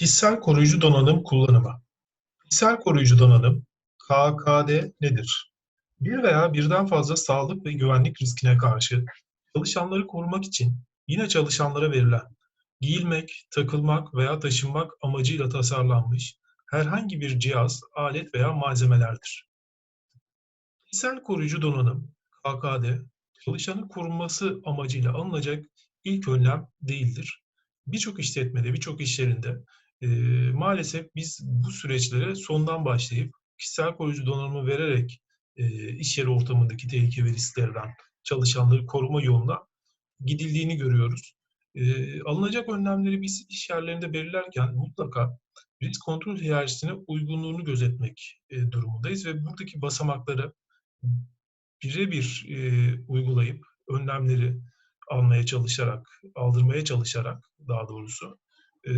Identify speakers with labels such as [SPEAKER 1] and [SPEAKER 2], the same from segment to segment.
[SPEAKER 1] Kişisel koruyucu donanım kullanımı. Kişisel koruyucu donanım, KKD nedir? Bir veya birden fazla sağlık ve güvenlik riskine karşı çalışanları korumak için yine çalışanlara verilen, giyilmek, takılmak veya taşınmak amacıyla tasarlanmış herhangi bir cihaz, alet veya malzemelerdir. Kişisel koruyucu donanım, KKD, çalışanın korunması amacıyla alınacak ilk önlem değildir. Birçok işletmede, birçok iş yerinde e, maalesef biz bu süreçlere sondan başlayıp kişisel koruyucu donanımı vererek e, iş yeri ortamındaki tehlike ve risklerden çalışanları koruma yoluna gidildiğini görüyoruz. E, alınacak önlemleri biz iş yerlerinde belirlerken mutlaka risk kontrol hiyerarşisine uygunluğunu gözetmek e, durumundayız ve buradaki basamakları birebir e, uygulayıp önlemleri almaya çalışarak, aldırmaya çalışarak daha doğrusu e,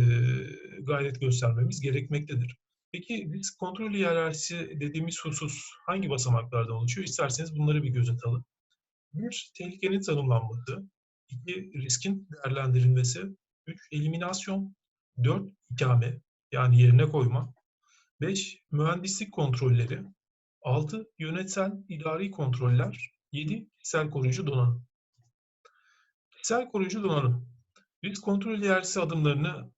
[SPEAKER 1] gayret göstermemiz gerekmektedir. Peki risk kontrol hiyerarşisi dediğimiz husus hangi basamaklardan oluşuyor? İsterseniz bunları bir göz atalım. Bir, tehlikenin tanımlanması. iki riskin değerlendirilmesi. Üç, eliminasyon. Dört, ikame yani yerine koyma. Beş, mühendislik kontrolleri. Altı, yönetsel idari kontroller. Yedi, kişisel koruyucu donanım. Kişisel koruyucu donanım. Risk kontrol hiyerarşisi adımlarını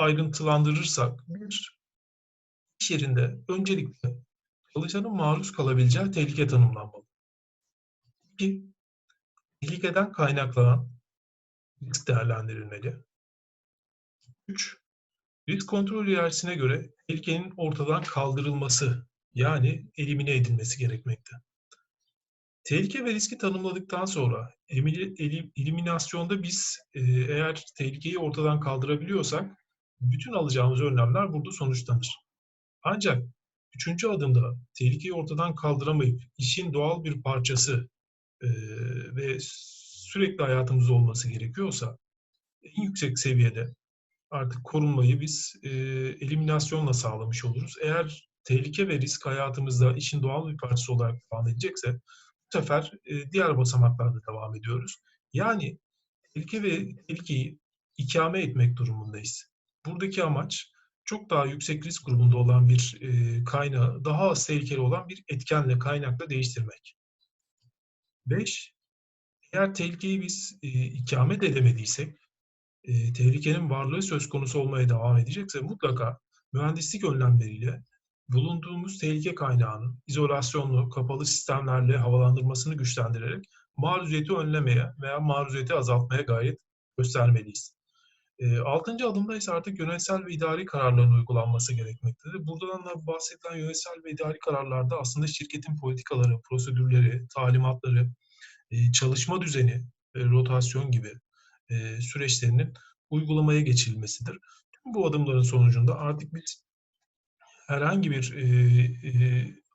[SPEAKER 1] ayrıntılandırırsak, bir, iş yerinde öncelikle çalışanın maruz kalabileceği tehlike tanımlanmalı. İki, tehlikeden kaynaklanan risk değerlendirilmeli. Üç, risk kontrol hiyerarşisine göre tehlikenin ortadan kaldırılması yani elimine edilmesi gerekmekte. Tehlike ve riski tanımladıktan sonra eliminasyonda biz e, eğer tehlikeyi ortadan kaldırabiliyorsak bütün alacağımız önlemler burada sonuçlanır. Ancak üçüncü adımda tehlikeyi ortadan kaldıramayıp işin doğal bir parçası e, ve sürekli hayatımızda olması gerekiyorsa en yüksek seviyede artık korunmayı biz e, eliminasyonla sağlamış oluruz. Eğer tehlike ve risk hayatımızda işin doğal bir parçası olarak devam edecekse bu sefer e, diğer basamaklarda devam ediyoruz. Yani tehlike ve tehlikeyi ikame etmek durumundayız. Buradaki amaç çok daha yüksek risk grubunda olan bir e, kaynağı daha az tehlikeli olan bir etkenle, kaynakla değiştirmek. 5. Eğer tehlikeyi biz e, ikamet edemediysek, e, tehlikenin varlığı söz konusu olmaya devam edecekse mutlaka mühendislik önlemleriyle bulunduğumuz tehlike kaynağının izolasyonlu, kapalı sistemlerle havalandırmasını güçlendirerek maruziyeti önlemeye veya maruziyeti azaltmaya gayret göstermeliyiz. Altıncı adımda ise artık yönetsel ve idari kararların uygulanması gerekmektedir. Buradan da bahsedilen yönetsel ve idari kararlarda aslında şirketin politikaları, prosedürleri, talimatları, çalışma düzeni, rotasyon gibi süreçlerinin uygulamaya geçilmesidir. Tüm bu adımların sonucunda artık biz herhangi bir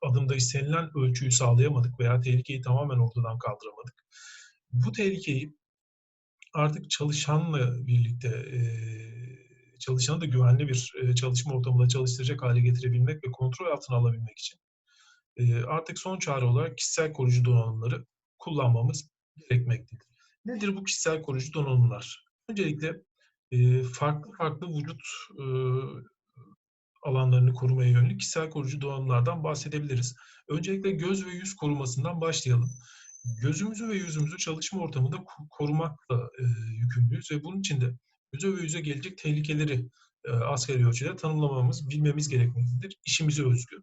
[SPEAKER 1] adımda istenilen ölçüyü sağlayamadık veya tehlikeyi tamamen ortadan kaldıramadık. Bu tehlikeyi artık çalışanla birlikte çalışanı da güvenli bir çalışma ortamında çalıştıracak hale getirebilmek ve kontrol altına alabilmek için artık son çare olarak kişisel koruyucu donanımları kullanmamız gerekmektedir. Nedir bu kişisel koruyucu donanımlar? Öncelikle farklı farklı vücut alanlarını korumaya yönelik kişisel koruyucu donanımlardan bahsedebiliriz. Öncelikle göz ve yüz korumasından başlayalım gözümüzü ve yüzümüzü çalışma ortamında korumakla e, yükümlüyüz ve bunun için de göze ve yüze gelecek tehlikeleri e, asgari ölçüde tanımlamamız, bilmemiz gerekmektedir. İşimize özgü.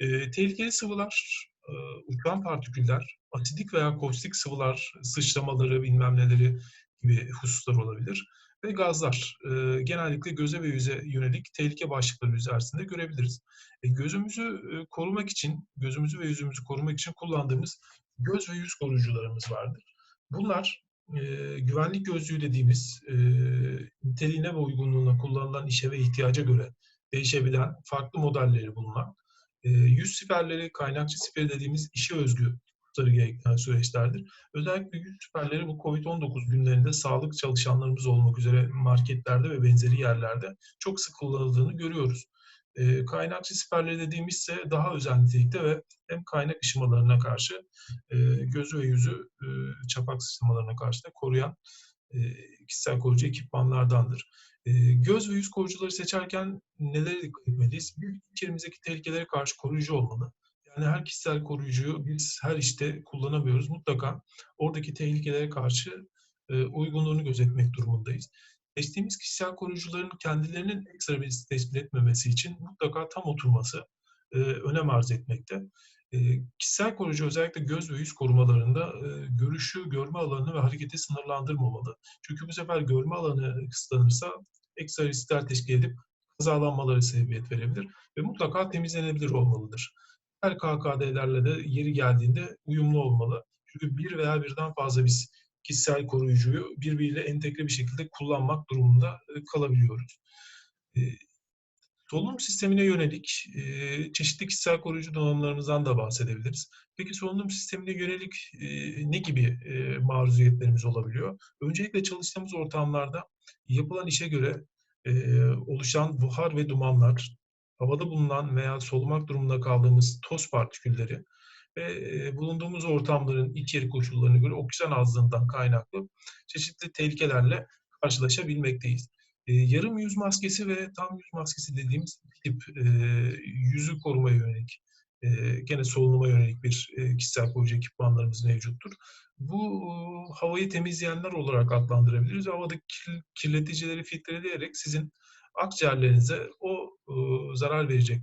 [SPEAKER 1] E, tehlikeli sıvılar, e, uçan partiküller, asidik veya kaustik sıvılar, sıçramaları, bilmem neleri gibi hususlar olabilir. Ve gazlar e, genellikle göze ve yüze yönelik tehlike başlıkları üzerinde görebiliriz. E, gözümüzü e, korumak için, gözümüzü ve yüzümüzü korumak için kullandığımız göz ve yüz koruyucularımız vardır. Bunlar e, güvenlik gözlüğü dediğimiz e, niteliğine ve uygunluğuna kullanılan işe ve ihtiyaca göre değişebilen farklı modelleri bulunan e, yüz siperleri, kaynakçı siperi dediğimiz işe özgü tutları gereken süreçlerdir. Özellikle yüz siperleri bu COVID-19 günlerinde sağlık çalışanlarımız olmak üzere marketlerde ve benzeri yerlerde çok sık kullanıldığını görüyoruz. E, kaynakçı siperleri dediğimizse daha özel ve hem kaynak ışımalarına karşı e, gözü ve yüzü e, çapak sıçramalarına karşı da koruyan e, kişisel koruyucu ekipmanlardandır. Eee, göz ve yüz koruyucuları seçerken nelere dikkat etmeliyiz? Bir, iş yerimizdeki tehlikelere karşı koruyucu olmalı. Yani her kişisel koruyucuyu biz her işte kullanamıyoruz. Mutlaka oradaki tehlikelere karşı, eee, uygunluğunu gözetmek durumundayız. Seçtiğimiz kişisel koruyucuların kendilerinin ekstra bir tespit etmemesi için mutlaka tam oturması, eee, önem arz etmekte. Eee, kişisel koruyucu özellikle göz ve yüz korumalarında, eee, görüşü, görme alanını ve hareketi sınırlandırmamalı. Çünkü bu sefer görme alanı kısıtlanırsa ekstra riskler teşkil edip kazalanmalara sebebiyet verebilir ve mutlaka temizlenebilir olmalıdır. Her KKD'lerle de yeri geldiğinde uyumlu olmalı. Çünkü bir veya birden fazla biz kişisel koruyucuyu birbiriyle entegre bir şekilde kullanmak durumunda, eee, kalabiliyoruz. Eee, solunum sistemine yönelik, eee, çeşitli kişisel koruyucu donanımlarımızdan da bahsedebiliriz. Peki solunum sistemine yönelik, ne gibi, maruziyetlerimiz olabiliyor? Öncelikle çalıştığımız ortamlarda yapılan işe göre, oluşan buhar ve dumanlar, havada bulunan veya solumak durumunda kaldığımız toz partikülleri ve, bulunduğumuz ortamların içerik koşullarına göre oksijen azlığından kaynaklı çeşitli tehlikelerle karşılaşabilmekteyiz. Yarım yüz maskesi ve tam yüz maskesi dediğimiz tip, yüzü korumaya yönelik, gene solunuma yönelik bir, kişisel koruyucu ekipmanlarımız mevcuttur. Bu, havayı temizleyenler olarak adlandırabiliriz havadaki kir kirleticileri filtreleyerek sizin akciğerlerinize o, ııı, zarar verecek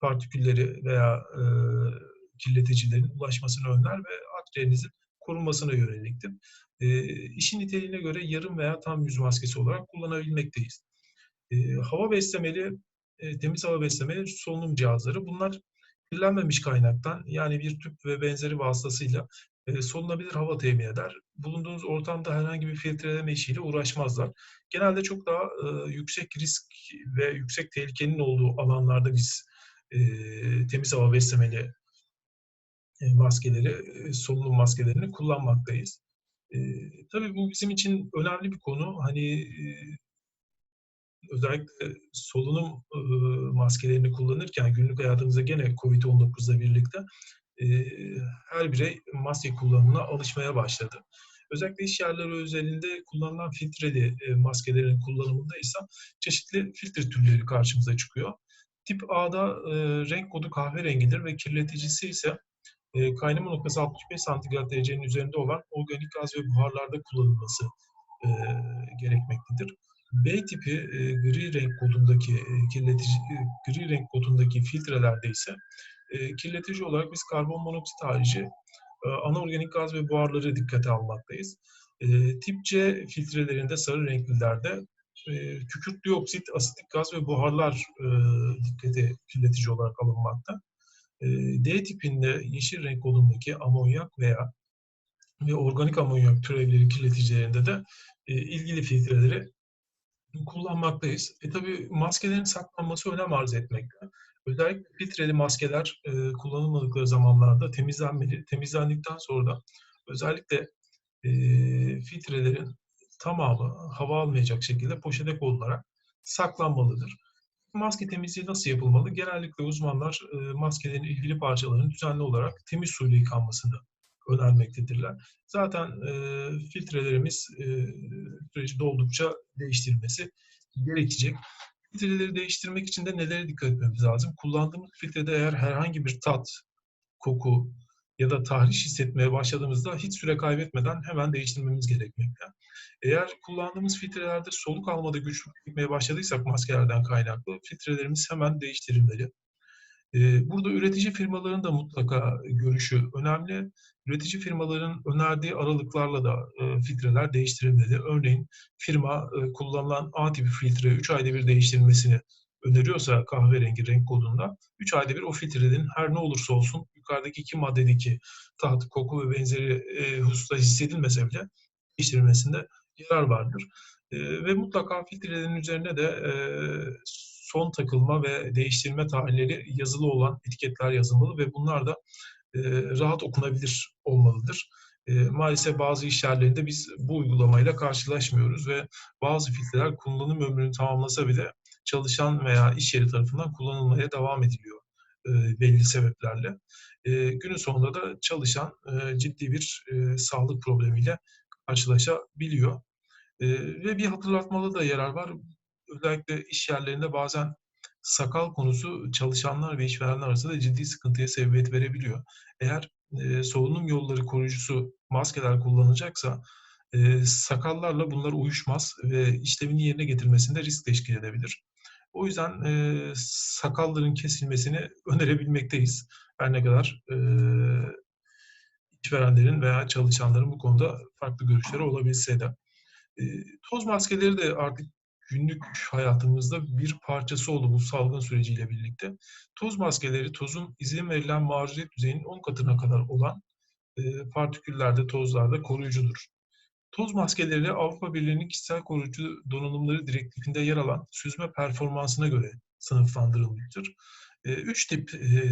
[SPEAKER 1] partikülleri veya, eee, kirleticilerin ulaşmasını önler ve akciğerinizin korunmasına yöneliktir. Eee, işin niteliğine göre yarım veya tam yüz maskesi olarak kullanabilmekteyiz. Eee, hava beslemeli, eee, temiz hava beslemeli solunum cihazları. Bunlar kirlenmemiş kaynaktan, yani bir tüp ve benzeri vasıtasıyla, eee, solunabilir hava temin eder. Bulunduğunuz ortamda herhangi bir filtreleme işiyle uğraşmazlar. Genelde çok daha, ııı, yüksek risk ve yüksek tehlikenin olduğu alanlarda biz, eee, temiz hava beslemeli eee, maskeleri, eee, solunum maskelerini kullanmaktayız. Eee, tabii bu bizim için önemli bir konu. Hani, eee özellikle solunum, ııı, maskelerini kullanırken günlük hayatımızda gene COVID-19'la birlikte, eee, her birey maske kullanımına alışmaya başladı. Özellikle iş yerleri özelinde kullanılan filtreli, eee, maskelerin kullanımındaysa çeşitli filtre türleri karşımıza çıkıyor. Tip A'da, eee, renk kodu kahverengidir ve kirleticisi ise, kaynama noktası 65 santigrat derecenin üzerinde olan organik gaz ve buharlarda kullanılması, gerekmektedir. B tipi, gri renk kodundaki, kirletici, gri renk kodundaki filtrelerde ise, eee, kirletici olarak biz karbonmonoksit harici, eee, anorganik gaz ve buharları dikkate almaktayız. Eee, tip C filtrelerinde, sarı renklilerde, eee, kükürt dioksit, asitik gaz ve buharlar, eee, dikkate kirletici olarak alınmakta. Eee, D tipinde, yeşil renk kodundaki amonyak veya ve organik amonyak türevleri kirleticilerinde de, eee, ilgili filtreleri kullanmaktayız. E, tabii maskelerin saklanması önem arz etmekte. Özellikle filtreli maskeler, eee, kullanılmadıkları zamanlarda temizlenmeli. Temizlendikten sonra da özellikle, eee, filtrelerin tamamı hava almayacak şekilde poşete konularak saklanmalıdır. Maske temizliği nasıl yapılmalı? Genellikle uzmanlar, eee, maskelerin ilgili parçalarının düzenli olarak temiz suyla yıkanmasını önermektedirler. Zaten, eee, filtrelerimiz, eee, süreci doldukça değiştirilmesi gerekecek. Filtreleri değiştirmek için de nelere dikkat etmemiz lazım? Kullandığımız filtrede eğer herhangi bir tat, koku ya da tahriş hissetmeye başladığımızda hiç süre kaybetmeden hemen değiştirmemiz gerekmekte. Eğer kullandığımız filtrelerde soluk almada güçlük çekmeye başladıysak maskelerden kaynaklı filtrelerimiz hemen değiştirilmeli. Burada üretici firmaların da mutlaka görüşü önemli. Üretici firmaların önerdiği aralıklarla da, filtreler değiştirilmeli. Örneğin firma, kullanılan A tipi filtre 3 ayda bir değiştirilmesini öneriyorsa kahverengi renk kodunda, 3 ayda bir o filtrenin her ne olursa olsun yukarıdaki 2 maddedeki tat, koku ve benzeri, eee, hususlar hissedilmese bile değiştirilmesinde yarar vardır. Ve mutlaka filtrelerin üzerine de, son takılma ve değiştirme tarihleri yazılı olan etiketler yazılmalı ve bunlar da, eee, rahat okunabilir olmalıdır. Eee, maalesef bazı iş yerlerinde biz bu uygulamayla karşılaşmıyoruz ve bazı filtreler kullanım ömrünü tamamlasa bile çalışan veya iş yeri tarafından kullanılmaya devam ediliyor, eee, belli sebeplerle. Eee, günün sonunda da çalışan, eee, ciddi bir, eee, sağlık problemiyle karşılaşabiliyor. Eee, ve bir hatırlatmada da yarar var. Özellikle iş yerlerinde bazen sakal konusu çalışanlar ve işverenler arasında ciddi sıkıntıya sebebiyet verebiliyor. Eğer e, solunum yolları koruyucusu maskeler kullanılacaksa e, sakallarla bunlar uyuşmaz ve işlevini yerine getirmesinde risk teşkil edebilir. O yüzden e, sakalların kesilmesini önerebilmekteyiz. Her ne kadar e, işverenlerin veya çalışanların bu konuda farklı görüşleri olabilse de. E, toz maskeleri de artık günlük hayatımızda bir parçası oldu bu salgın süreciyle birlikte. Toz maskeleri tozun izin verilen maruziyet düzeyinin 10 katına kadar olan e, partiküllerde, tozlarda koruyucudur. Toz maskeleri Avrupa Birliği'nin kişisel koruyucu donanımları direktifinde yer alan süzme performansına göre sınıflandırılmıştır. E, üç tip e,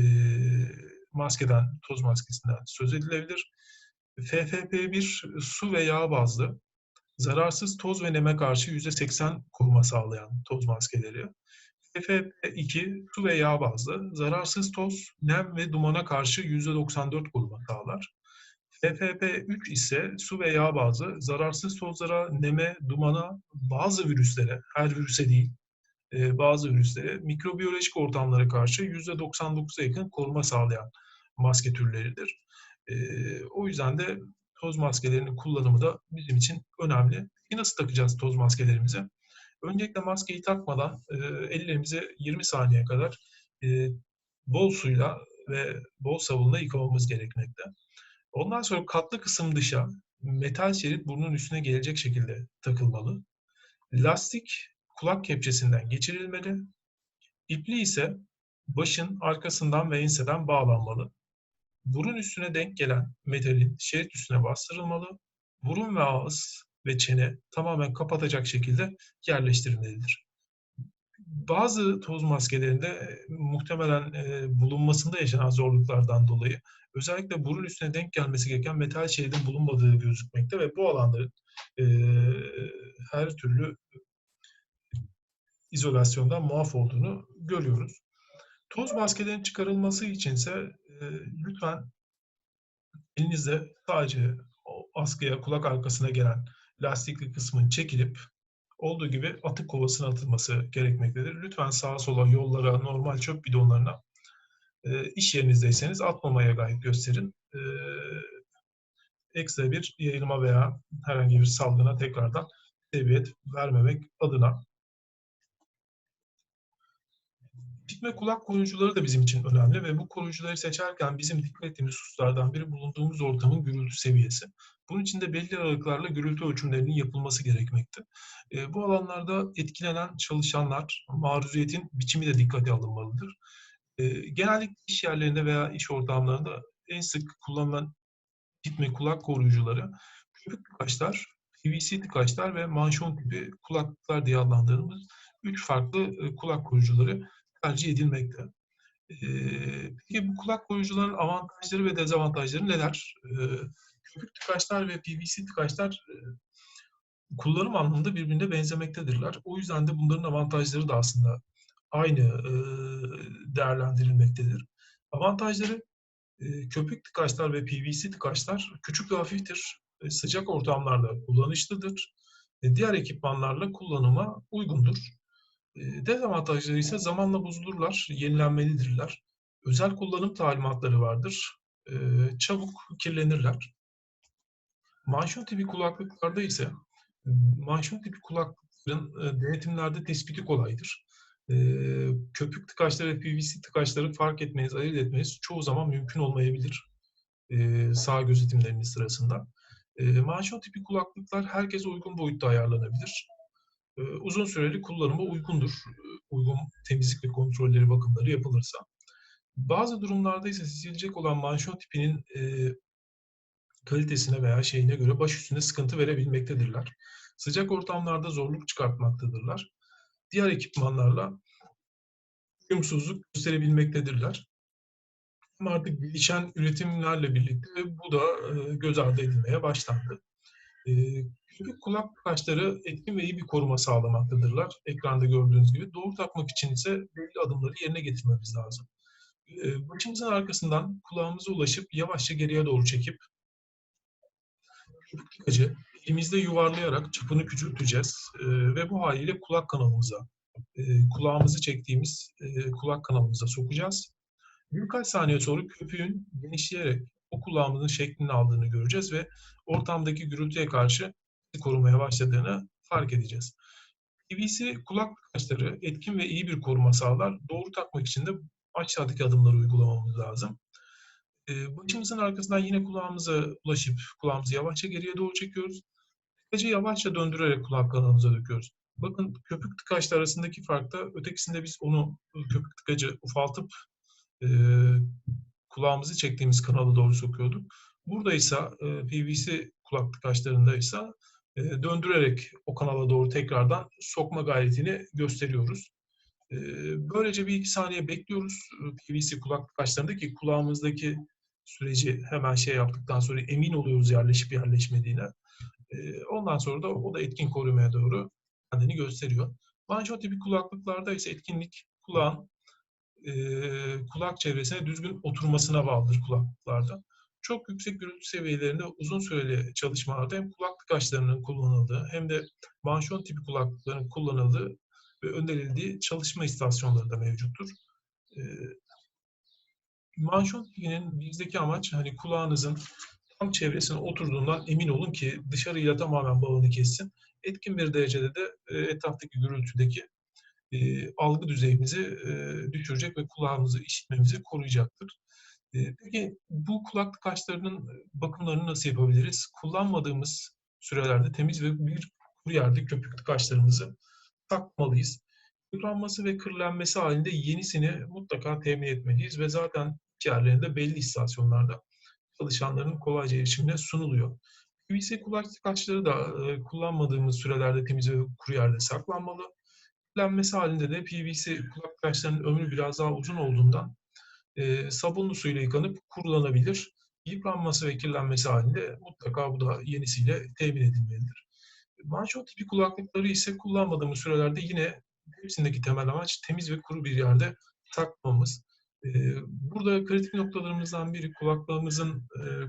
[SPEAKER 1] maskeden, toz maskesinden söz edilebilir. FFP1 su ve yağ bazlı, zararsız toz ve neme karşı %80 koruma sağlayan toz maskeleri. FFP2 su ve yağ bazlı, zararsız toz, nem ve dumana karşı %94 koruma sağlar. FFP3 ise su ve yağ bazlı, zararsız tozlara, neme, dumana, bazı virüslere, her virüse değil, e, bazı virüslere, mikrobiyolojik ortamlara karşı %99'a yakın koruma sağlayan maske türleridir. E, o yüzden de toz maskelerinin kullanımı da bizim için önemli. Nasıl takacağız toz maskelerimizi? Öncelikle maskeyi takmadan e, ellerimizi 20 saniye kadar bol suyla ve bol sabunla yıkamamız gerekmekte. Ondan sonra katlı kısım dışa metal şerit burnun üstüne gelecek şekilde takılmalı. Lastik kulak kepçesinden geçirilmeli. İpli ise başın arkasından ve enseden bağlanmalı. Burun üstüne denk gelen metalin şerit üstüne bastırılmalı. Burun ve ağız ve çene tamamen kapatacak şekilde yerleştirilmelidir. Bazı toz maskelerinde e, muhtemelen e, bulunmasında yaşanan zorluklardan dolayı özellikle burun üstüne denk gelmesi gereken metal şeridin bulunmadığı gözükmekte ve bu alanların e, her türlü izolasyondan muaf olduğunu görüyoruz. Toz maskelerin çıkarılması içinse e, lütfen elinizde sadece o askıya, kulak arkasına gelen lastikli kısmın çekilip olduğu gibi atık kovasına atılması gerekmektedir. Lütfen sağa sola yollara, normal çöp bidonlarına e, iş yerinizdeyseniz atmamaya gayret gösterin. E, ekstra bir yayılma veya herhangi bir salgına tekrardan sebebiyet vermemek adına Gitme kulak koruyucuları da bizim için önemli ve bu koruyucuları seçerken bizim dikkat ettiğimiz hususlardan biri bulunduğumuz ortamın gürültü seviyesi. Bunun için de belli aralıklarla gürültü ölçümlerinin yapılması gerekmekte. E, bu alanlarda etkilenen çalışanlar, maruziyetin biçimi de dikkate alınmalıdır. E, genellikle iş yerlerinde veya iş ortamlarında en sık kullanılan gitme kulak koruyucuları köpük tıkaçlar, PVC tıkaçlar ve manşon tipi kulaklıklar diye adlandırdığımız üç farklı e, kulak koruyucuları tercih edilmekte. peki bu kulak koruyucuların avantajları ve dezavantajları neler? köpük tıkaçlar ve PVC tıkaçlar kullanım anlamında birbirine benzemektedirler. O yüzden de bunların avantajları da aslında aynı değerlendirilmektedir. Avantajları köpük tıkaçlar ve PVC tıkaçlar küçük ve hafiftir. sıcak ortamlarda kullanışlıdır. diğer ekipmanlarla kullanıma uygundur. Dezavantajları ise zamanla bozulurlar, yenilenmelidirler. Özel kullanım talimatları vardır. Çabuk kirlenirler. Manşon tipi kulaklıklarda ise manşon tipi kulaklıkların denetimlerde tespiti kolaydır. Köpük tıkaçları ve PVC tıkaçları fark etmeniz, ayırt etmeniz çoğu zaman mümkün olmayabilir sağ gözetimleriniz sırasında. Manşon tipi kulaklıklar herkese uygun boyutta ayarlanabilir uzun süreli kullanıma uygundur. Uygun temizlik ve kontrolleri bakımları yapılırsa. Bazı durumlarda ise sizilecek olan manşon tipinin e, kalitesine veya şeyine göre baş üstünde sıkıntı verebilmektedirler. Sıcak ortamlarda zorluk çıkartmaktadırlar. Diğer ekipmanlarla uyumsuzluk gösterebilmektedirler. Ama artık gelişen üretimlerle birlikte bu da e, göz ardı edilmeye başlandı. Çünkü kulak taşları etkin ve iyi bir koruma sağlamaktadırlar. Ekranda gördüğünüz gibi. Doğru takmak için ise belli adımları yerine getirmemiz lazım. Ee, başımızın arkasından kulağımıza ulaşıp yavaşça geriye doğru çekip tıkacı elimizde yuvarlayarak çapını küçülteceğiz e, ve bu haliyle kulak kanalımıza, e, kulağımızı çektiğimiz e, kulak kanalımıza sokacağız. Birkaç saniye sonra köpüğün genişleyerek o kulağımızın şeklini aldığını göreceğiz ve ortamdaki gürültüye karşı korumaya başladığını fark edeceğiz. PVC kulak tıkaçları etkin ve iyi bir koruma sağlar. Doğru takmak için de aşağıdaki adımları uygulamamız lazım. Ee, başımızın arkasından yine kulağımıza ulaşıp kulağımızı yavaşça geriye doğru çekiyoruz. Tıkacı yavaşça döndürerek kulak kanalımıza döküyoruz. Bakın köpük tıkaçlar arasındaki farkta ötekisinde biz onu köpük tıkacı ufaltıp e, kulağımızı çektiğimiz kanala doğru sokuyorduk. Burada ise PVC kulak tıkaçlarında ise döndürerek o kanala doğru tekrardan sokma gayretini gösteriyoruz. E, böylece bir iki saniye bekliyoruz PVC kulak tıkaçlarında ki kulağımızdaki süreci hemen şey yaptıktan sonra emin oluyoruz yerleşip yerleşmediğine. E, ondan sonra da o da etkin korumaya doğru kendini gösteriyor. Manşon tipi kulaklıklarda ise etkinlik kulağın e, kulak çevresine düzgün oturmasına bağlıdır kulaklıklarda. Çok yüksek gürültü seviyelerinde uzun süreli çalışmalarda hem kulak tıkaçlarının kullanıldığı hem de manşon tipi kulaklıkların kullanıldığı ve önerildiği çalışma istasyonları da mevcuttur. E, manşon tipinin bizdeki amaç hani kulağınızın tam çevresine oturduğundan emin olun ki dışarıyla tamamen bağını kessin. Etkin bir derecede de e, etraftaki gürültüdeki e, algı düzeyimizi e, düşürecek ve kulağımızı işitmemizi koruyacaktır. E, peki bu kulaklık kaşlarının bakımlarını nasıl yapabiliriz? Kullanmadığımız sürelerde temiz ve bir kuru yerde köpüklü kaşlarımızı takmalıyız. Yıpranması ve kırılenmesi halinde yenisini mutlaka temin etmeliyiz ve zaten yerlerinde belli istasyonlarda çalışanların kolayca erişimine sunuluyor. PVC kulaklık kaşları da e, kullanmadığımız sürelerde temiz ve kuru yerde saklanmalı kirlenmesi halinde de PVC kulak tıraşlarının ömrü biraz daha uzun olduğundan e, sabunlu suyla yıkanıp kurulanabilir. Yıpranması ve kirlenmesi halinde mutlaka bu da yenisiyle temin edilmelidir. Manşot tipi kulaklıkları ise kullanmadığımız sürelerde yine hepsindeki temel amaç temiz ve kuru bir yerde takmamız. Burada kritik noktalarımızdan biri kulaklığımızın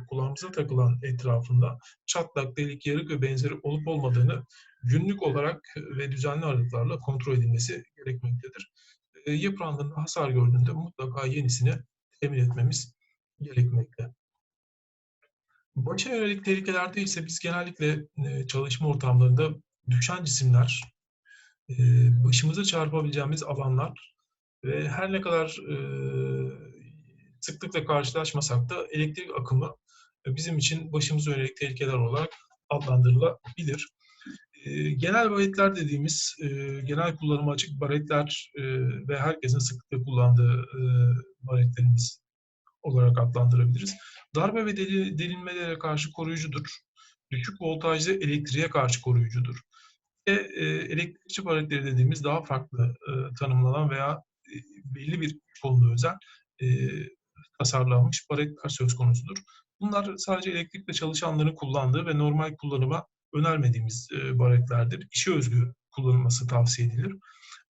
[SPEAKER 1] kulağımıza takılan etrafında çatlak, delik, yarık ve benzeri olup olmadığını günlük olarak ve düzenli aralıklarla kontrol edilmesi gerekmektedir. Yıprandığında, hasar gördüğünde mutlaka yenisini temin etmemiz gerekmekte. Başa yönelik tehlikelerde ise biz genellikle çalışma ortamlarında düşen cisimler, başımıza çarpabileceğimiz alanlar ve her ne kadar e, sıklıkla karşılaşmasak da elektrik akımı bizim için başımıza yönelik tehlikeler olarak adlandırılabilir. E, genel baretler dediğimiz e, genel kullanıma açık baretler e, ve herkesin sıklıkla kullandığı e, baretlerimiz olarak adlandırabiliriz. Darbe ve delinmelere karşı koruyucudur. Düşük voltajlı elektriğe karşı koruyucudur. Ve e, elektrikçi baretleri dediğimiz daha farklı e, tanımlanan veya belli bir konuda özel e, tasarlanmış baretler söz konusudur. Bunlar sadece elektrikle çalışanların kullandığı ve normal kullanıma önermediğimiz e, baretlerdir. İşe özgü kullanılması tavsiye edilir.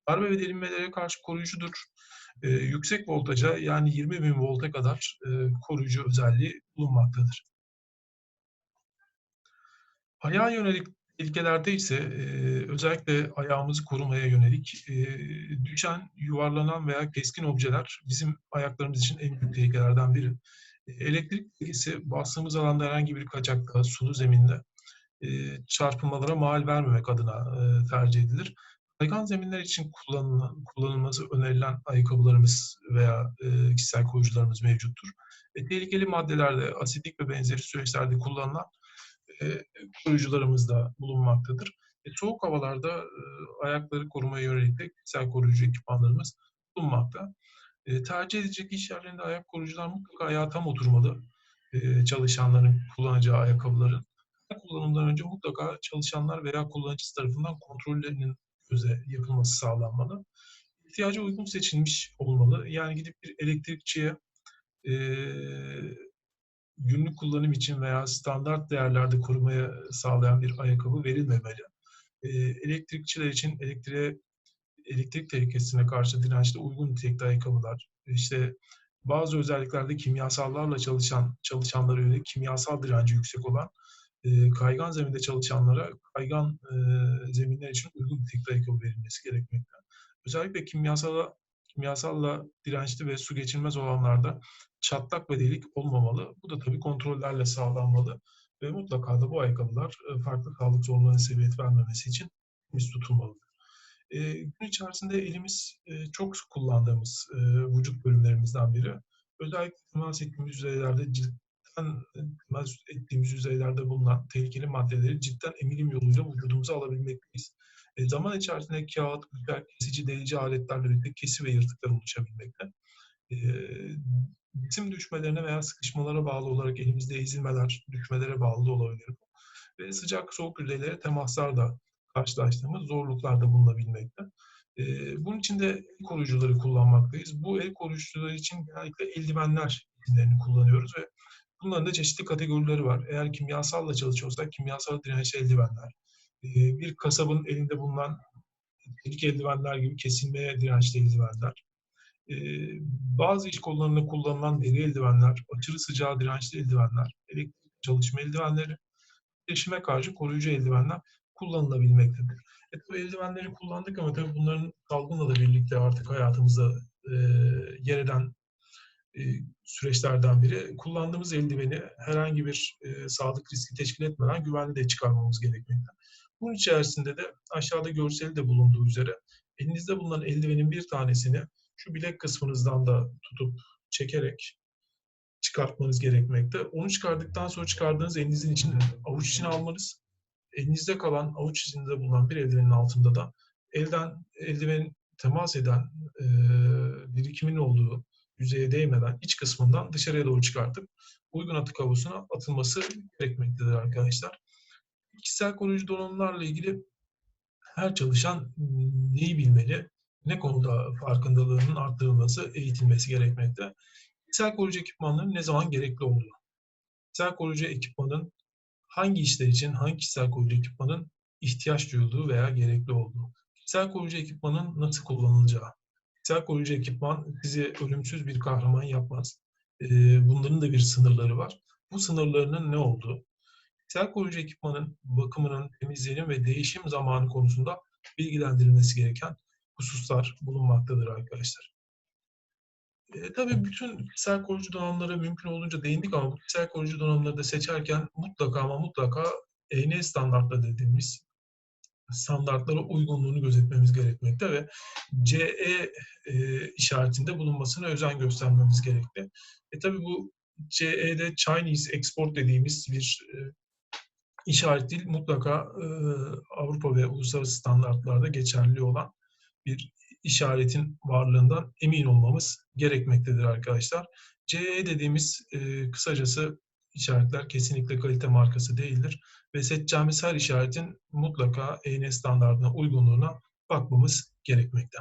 [SPEAKER 1] Darbe ve delinmelere karşı koruyucudur. E, yüksek voltaja yani 20 bin volta kadar e, koruyucu özelliği bulunmaktadır. Ayağa yönelik tehlikelerde ise e, özellikle ayağımızı korumaya yönelik düşen, yuvarlanan veya keskin objeler bizim ayaklarımız için en büyük tehlikelerden biri. Elektrik tehlikesi bastığımız alanda herhangi bir kaçakta, sulu zeminde e, çarpılmalara mal vermemek adına tercih edilir. Kaygan zeminler için kullanılan, kullanılması önerilen ayakkabılarımız veya kişisel koruyucularımız mevcuttur. E, tehlikeli maddelerde, asidik ve benzeri süreçlerde kullanılan e, koruyucularımız da bulunmaktadır. E, soğuk havalarda e, ayakları korumaya yönelik de kişisel koruyucu ekipmanlarımız bulunmakta. E, tercih edilecek iş yerlerinde ayak koruyucular mutlaka ayağa tam oturmalı. E, çalışanların kullanacağı ayakkabıların. Kullanımdan önce mutlaka çalışanlar veya kullanıcısı tarafından kontrollerinin göze yapılması sağlanmalı. İhtiyaca uygun seçilmiş olmalı. Yani gidip bir elektrikçiye e, günlük kullanım için veya standart değerlerde korumaya sağlayan bir ayakkabı verilmemeli. E, elektrikçiler için elektriğe elektrik tehlikesine karşı dirençli uygun nitelikli ayakkabılar, işte bazı özelliklerde kimyasallarla çalışan çalışanlara yönelik kimyasal direnci yüksek olan kaygan zeminde çalışanlara kaygan, eee, zeminler için uygun bir tekrar ayakkabı verilmesi gerekmekte. Özellikle kimyasala kimyasalla dirençli ve su geçirmez olanlarda çatlak ve delik olmamalı. Bu da tabii kontrollerle sağlanmalı ve mutlaka da bu ayakkabılar, farklı sağlık sorunlarına sebebiyet vermemesi için temiz tutulmalıdır. Eee, gün içerisinde elimiz, eee, çok kullandığımız, eee, vücut bölümlerimizden biri. Özellikle temas ettiğimiz yüzeylerde ciltten temas ettiğimiz yüzeylerde bulunan tehlikeli maddeleri ciltten emilim yoluyla vücudumuza alabilmekteyiz. Eee, zaman içerisinde kağıt, güzel kesici, delici aletlerle birlikte kesi ve yırtıklar oluşabilmekte. Eee, cisim düşmelerine veya sıkışmalara bağlı olarak elimizde ezilmeler, düşmelere bağlı olabilir ve sıcak soğuk yüzeylere temaslarla karşılaştığımız zorluklar da bulunabilmekte. Eee, bunun için de el koruyucuları kullanmaktayız. Bu el koruyucuları için genellikle eldivenler kullanıyoruz ve bunların da çeşitli kategorileri var. Eğer kimyasalla çalışıyorsak kimyasal dirençli eldivenler, bir kasabın elinde bulunan çelik eldivenler gibi kesilmeye dirençli eldivenler, bazı iş kollarında kullanılan deri eldivenler, aşırı sıcağa dirençli eldivenler, elektrik çalışma eldivenleri, titreşime karşı koruyucu eldivenler kullanılabilmektedir. E, bu eldivenleri kullandık ama tabii bunların salgınla da birlikte artık hayatımıza, eee, yer eden, eee, süreçlerden biri. Kullandığımız eldiveni herhangi bir, eee, sağlık riski teşkil etmeden güvenli de çıkarmamız gerekmekte. Bunun içerisinde de aşağıda görseli de bulunduğu üzere elinizde bulunan eldivenin bir tanesini şu bilek kısmınızdan da tutup çekerek çıkartmanız gerekmekte. Onu çıkardıktan sonra çıkardığınız elinizin içine, avuç içine almanız, elinizde kalan avuç içinde bulunan bir eldivenin altında da elden eldivenin temas eden, eee, birikimin olduğu yüzeye değmeden iç kısmından dışarıya doğru çıkartıp uygun atık havuzuna atılması gerekmektedir arkadaşlar. Kişisel koruyucu donanımlarla ilgili her çalışan neyi bilmeli, ne konuda farkındalığının arttırılması, eğitilmesi gerekmekte. Kişisel koruyucu ekipmanların ne zaman gerekli olduğu. Kişisel koruyucu ekipmanın hangi işler için hangi kişisel koruyucu ekipmanın ihtiyaç duyulduğu veya gerekli olduğu. Kişisel koruyucu ekipmanın nasıl kullanılacağı. Kişisel koruyucu ekipman sizi ölümsüz bir kahraman yapmaz. Eee, bunların da bir sınırları var. Bu sınırlarının ne olduğu, kişisel koruyucu ekipmanın bakımının, temizliğinin ve değişim zamanı konusunda bilgilendirilmesi gereken hususlar bulunmaktadır arkadaşlar. Eee, tabii bütün kişisel koruyucu donanımlara mümkün olduğunca değindik ama bu kişisel koruyucu donanımları da seçerken mutlaka ama mutlaka EN standartları dediğimiz standartlara uygunluğunu gözetmemiz gerekmekte ve CE, eee, işaretinde bulunmasına özen göstermemiz gerekli. E, tabii bu CE'de Chinese Export dediğimiz bir, eee, işaret değil, mutlaka, ııı, Avrupa ve uluslararası standartlarda geçerli olan bir işaretin varlığından emin olmamız gerekmektedir arkadaşlar. CE dediğimiz, eee, kısacası işaretler kesinlikle kalite markası değildir ve seçeceğimiz her işaretin mutlaka EN standardına uygunluğuna bakmamız gerekmekte.